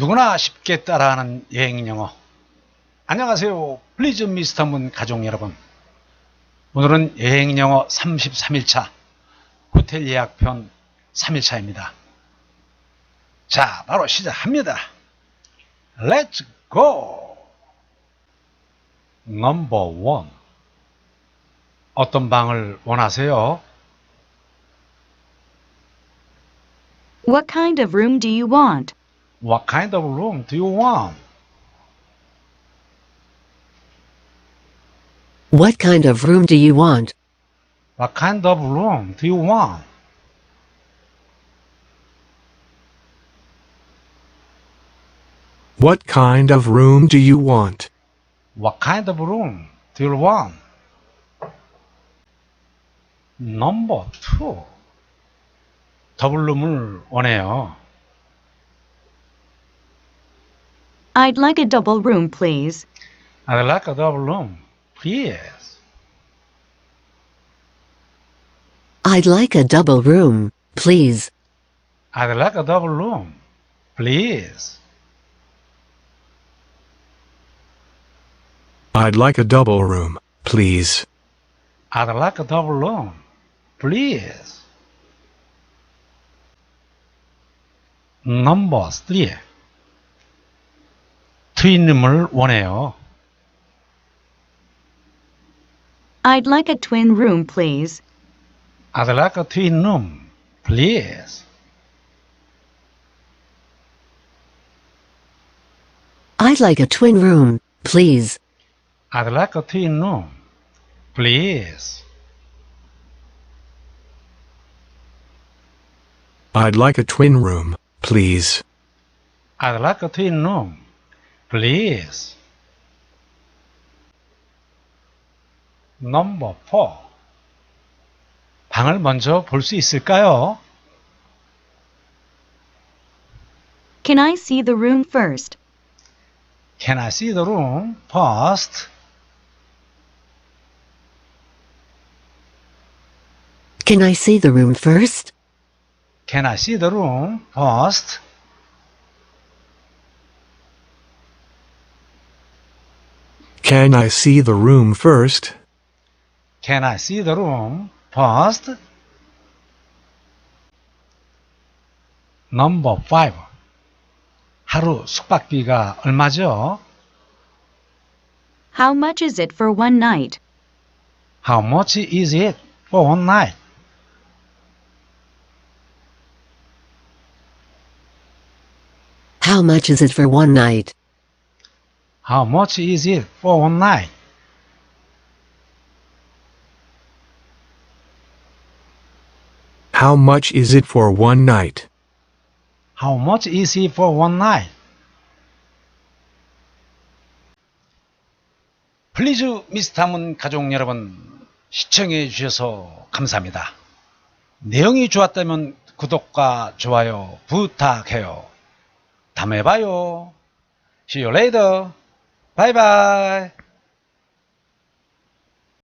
누구나 쉽게 따라하는 여행 영어. 안녕하세요. 플리즈 미스터 문 가족 여러분. 오늘은 여행 영어 33일차 호텔 예약편 3일차입니다. 자, 바로 시작합니다. Let's go! Number one. 어떤 방을 원하세요? What kind of room do you want? What kind of room do you want? What kind of room do you want? What kind of room do you want? What kind of room do you want? What kind of room do you want? Number two. 더블룸을 원해요. I'd like a double room, please. I'd like a double room, please. I'd like a double room, please. I'd like a double room, please. I'd like a double room, please. I'd like a double room, please. Number three. 트윈룸을 원해요. I'd like a twin room, please. I'd like a twin room, please. I'd like a twin room, please. I'd like a twin room, please. I'd like a twin room, please. I'd like a twin room, please. Number four. 방을 먼저 볼 수 있을까요? Can I see the room first? Can I see the room first? Can I see the room first? Can I see the room first? Can I see the room first? Can I see the room first? Number five. 하루 숙박비가 얼마죠? How much is it for one night? How much is it for one night? How much is it for one night? How much is it for one night? How much is it for one night? How much is it for one night? 플리즈 미스타문 가족 여러분 시청해 주셔서 감사합니다. 내용이 좋았다면 구독과 좋아요 부탁해요. 다음에 봐요. See you later. 拜拜。